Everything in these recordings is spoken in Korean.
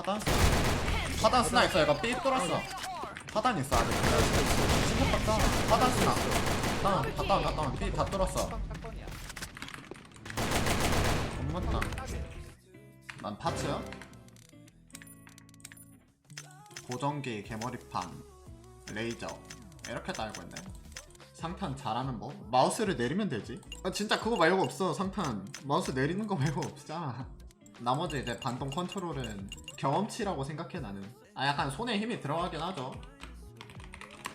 하단? 하단 스나 있어? 이거 삐 뚫었어. 하단 있어 아직. 신경 다 하단 스나? 다운 다 다운 다 다운. 삐다 뚫었어. 겁맞다. 난 파츠야? 보정기 개머리판 레이저. 이렇게 달고 있네. 상탄 잘하는 법? 마우스를 내리면 되지. 아 진짜 그거 말고 없어 상탄. 마우스 내리는 거 말고 없잖아 나머지 이제 반동 컨트롤은 경험치라고 생각해 나는 아 약간 손에 힘이 들어가긴 하죠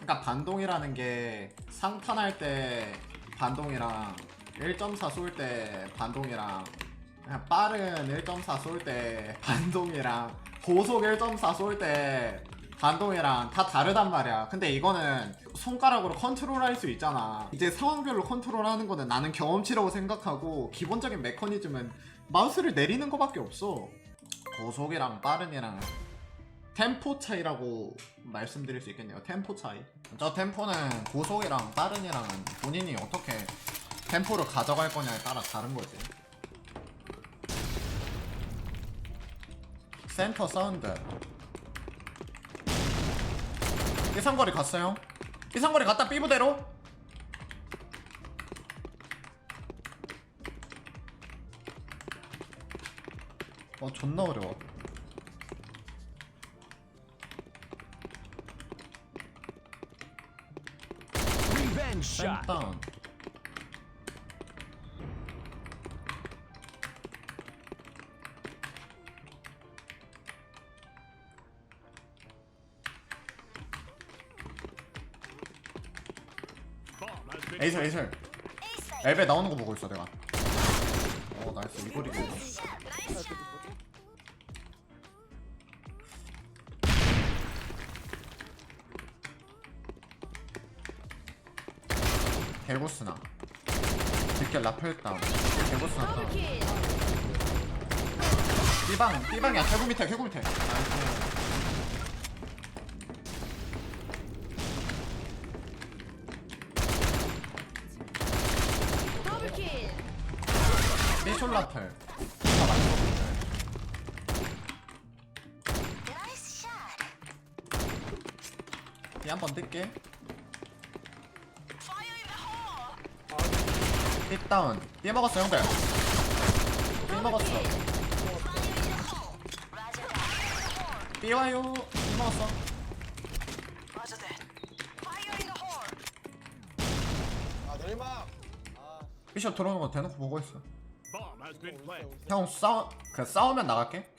그러니까 반동이라는 게 상탄할 때 반동이랑 1.4 쏠 때 반동이랑 그냥 빠른 1.4 쏠 때 반동이랑 고속 1.4 쏠 때 반동이랑 다 다르단 말이야. 근데 이거는 손가락으로 컨트롤할 수 있잖아. 이제 상황별로 컨트롤하는 거는 나는 경험치라고 생각하고 기본적인 메커니즘은 마우스를 내리는 거밖에 없어. 고속이랑 빠른 이랑 템포 차이라고 말씀드릴 수 있겠네요. 템포 차이. 저 템포는 고속이랑 빠른 이랑 본인이 어떻게 템포를 가져갈 거냐에 따라 다른 거지. 센터 사운드. 이상거리 갔어요. 이상거리 갔다 삐부대로. 어 존나 어려워. Been 에이설 에이설. 엘베 나오는 거 보고 있어 내가. 어 나이스 이거리고. 개고스나. 이렇게 라펠 다운. 개고스나 다운. 삐방 삐방이야 개구 밑에 개구 밑에. 나이스. 삐쇼 라펠. 나이스 샷 삐한번 뜰게. 더 홀. 삐 먹었어 형들. 삐 먹었어. 삐 와요. 삐 먹었어. 삐쇼 들어오는 거 대놓고 보고 있어. 형 싸우 그 싸우면 나갈게.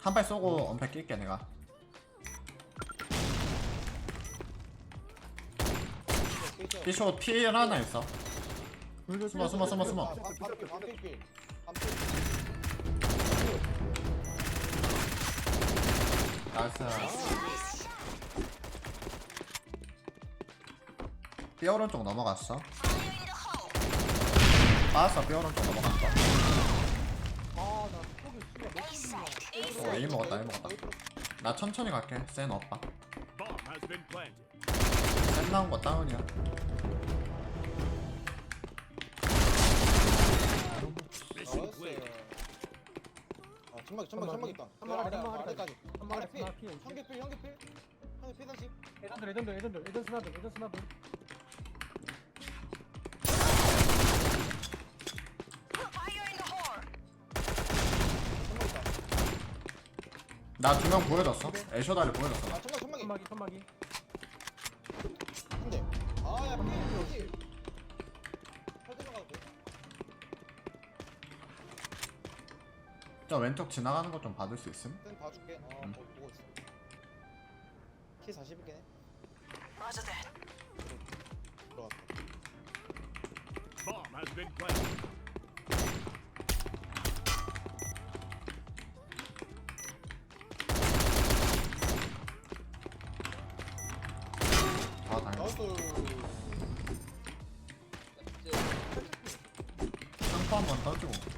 한 발 쏘고 언패 낄게 내가. 삐쇼 필 하나 있어. 숨어 숨어 숨어 숨어. 반필길. 나이스. 삐 오른쪽 넘어갔어. 빠졌어 삐 오른쪽 넘어갔어. 오, A 먹었다 A 먹었다. 나 천천히 갈게. 센 오빠. 센 나온 거 다운이야. Mission clear. 아 천막 천막 천막 있다. 한 마리, 아래, 한 마리, 아래까지. 한 마리 아래 필. 하나 필. 형계필 형계필. 형계필 다시. 레전드 레전드 레전드 레전드 스나드 레전드 스나드 파이어 인더 홀. 천막 있다. 나 두 명 보여줬어. 애쇼 다리 보여줬어. 아 천막 천막이. 천막이 천막이 저 왼쪽 지나가는 거 좀 받을 수 있음? 쌤 봐줄게. 어 음. 거기 보고 있어. 키 40이긴 해. 대 들어갔다. Bomb has been planted. 상포 한번 떠주고.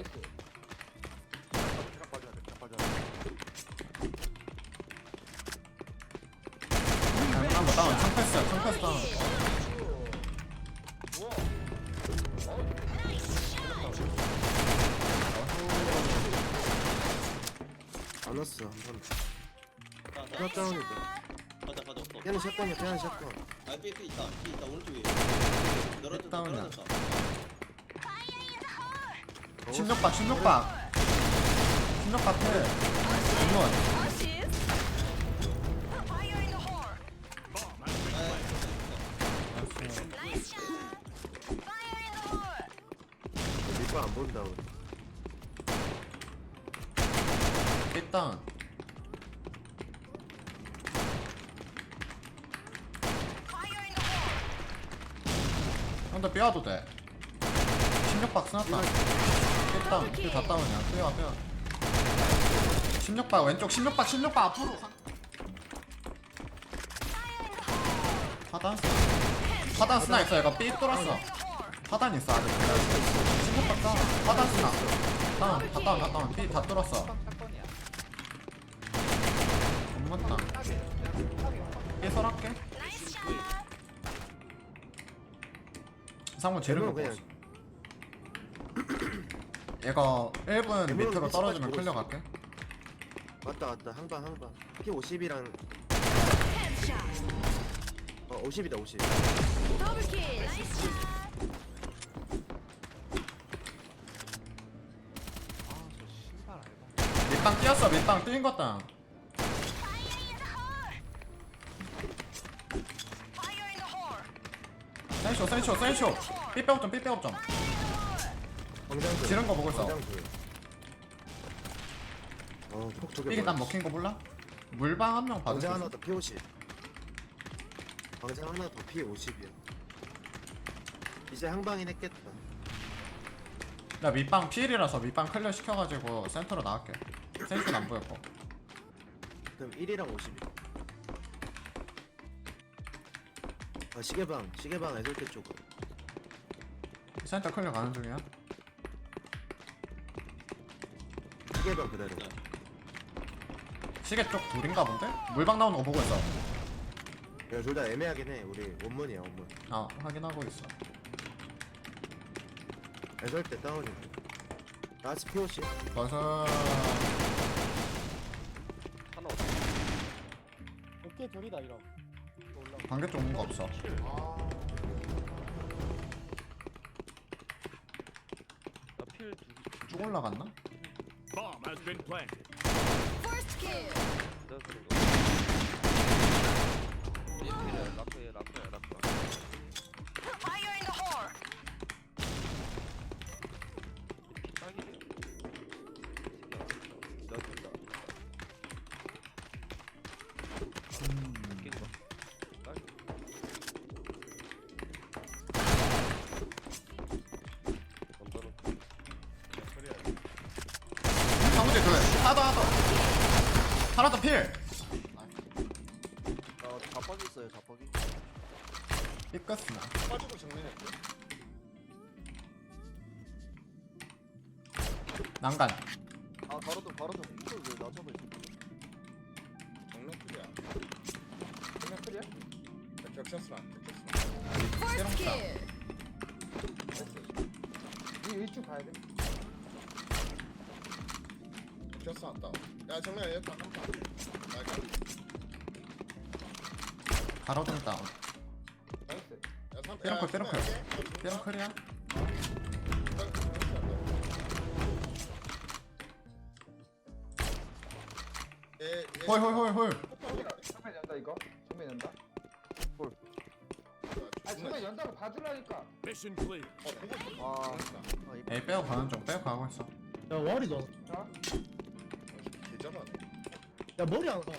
나이스. 딱 빠져야 돼. 딱 빠져야 돼. 다운. 다운 창패스 창패스 다운. 알았어 한번 하나 다운이다 걔는 샷건이야 걔는 샷건. 아삐삐 있다. 삐 있다. 오른쪽에. 끝 다운이야. 신력박 신력박 신력박 필 이건 Assist. Fire in the hole. Bomb has been 아, planted. Nice shot. Fire in the hole. 밀빵 안 본다 우리 일단. 형들 빼와도 돼 신력박 스났다 일단 필다 다운이야. 빼와 빼와 신력박 왼쪽 신력박 신력박 앞으로. 하단? 하단 스나 있어. 이거 삐 뚫었어. 하단 있어 아직. 신력박 다운. 하단 스나. 다운 다 다운 다 다운. 삐다 뚫었어. 사건이야. 못 맞다. 삐 설할게. Nice shot. 상무 재료 대부분 먹고 그냥 얘가 1분 대부분 밑으로 위치까지 떨어지면 클리어 있어. 갈게 왔다 왔다 항방 항방 P50이랑 Headshot. 어 50이다 50 Double kill. Nice shot. 아저 신발 알바. 밑방 뛰었어 밑방 뛰인 것다. 센쇼 센쇼 센쇼 삐빼 업점 삐빼 업점 광장들 지른 거 보고 있어. 어폭 저게 삐기 뭐야. 난 먹힌 거 몰라? 물방 한 명 받을 수 광장 있어. 하나 더 P50 광장 하나 더 P50이야 이제 항방인 했겠다. 나 밑방 필이라서 밑방 클리어 시켜가지고 센터로 나갈게. 센쇼는 안 보였고 그럼 1이랑 50이 아 시계방 시계방 애들 때 쪽으로. 센터 클리어 가는 중이야 시계방 그대로. 시계 쪽 둘인가 본데? 물방 나오는 거 보고 있어. 야 둘 다 애매하긴 해. 우리 원문이야 원문. 아 확인하고 있어. 애들 때 다운이고 라스 P50 벌써 하나. 없어. 어깨 둘이다 이런 올라 관계 쪽온거 없어. 나필 두 개. 쭉 올라갔나? Bomb has been planted. First kill. 하나 더필. 어 자뻑이 있어요 자뻑이. 삐끗스나 빠지고 정면에 난간. 아 바로 좀 바로 좀 이걸 왜 낮춰버려 정면 클리야 정면 클리어? 격샷스나 First kill. 이 이쪽 가야 돼 격샷 왔다. 야 정면 얘다 한다 가로등 다운. 나이스. 삐렁클 삐렁클 삐렁클이야? 홀홀홀홀 정면 연다 이거? 정면 연다? 아 정면 연다고 봐주라니까. Mission clear. 와 에이 빼고 가는 중. 빼고 가고 있어. 야 와리 너. 자 개잡아 야 머리 안 가.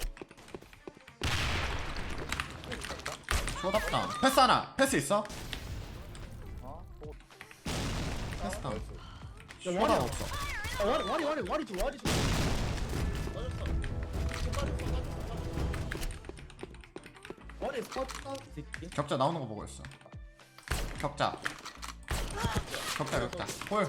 쇼답다운 패스 하나 패스 있어? 어? 뭐, 패스 다운 야 쇼답 와리 없어 야 와리 와리 와리 와리 줘 와리 줘. 와리 스타트 새끼. 격자 나오는 거 보고 있어 격자 격자 격자 홀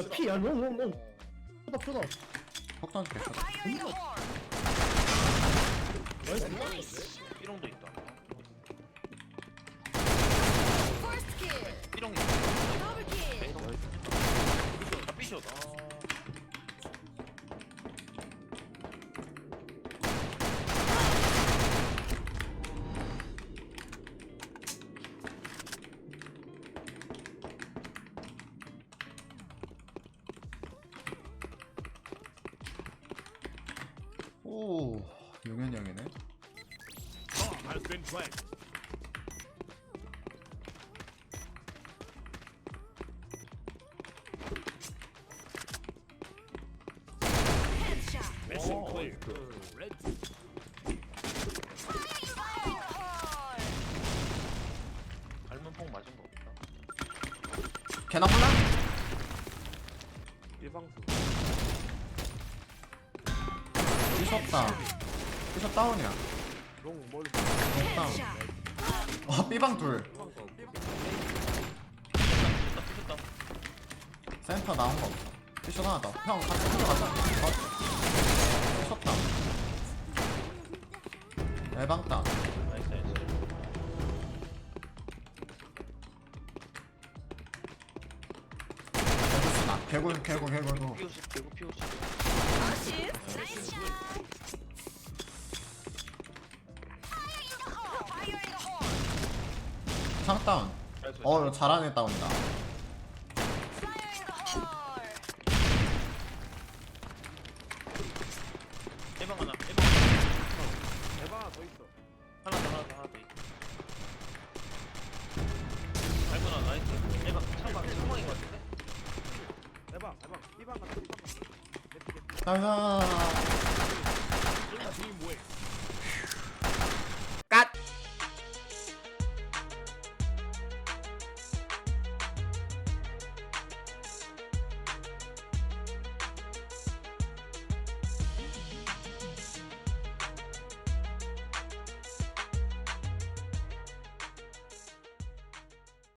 야 피, 야 롱, 롱, 롱. 쳐다, 쳐다. 폭 던질게 쇼답 Fire 용현이 형이네. Mission clear. Red team. 폭 맞은 거 없다. 걔나 몰라? 일방수. 삐졌다 삐졌 다운이야 롱 다운. 와 B방 둘. 센터 나온 거 없어 삐졌 하나 더형 같이 들어가자 어? 삐졌다 애방 다운 나이스 나이스. 개굴 개굴 개굴 개굴 피오시 개구. Nice shot. Fire 창 다운. 어 잘하네 다운이다. 해방 하나. 해방 대박 하나 더 있어. 하나 더 하나 더 하나 더. 있- 닮은 하나 나이스. 해방 창방 창방인 것 같은데. 대박 대박. 일방 같은 일방 같은. 나이스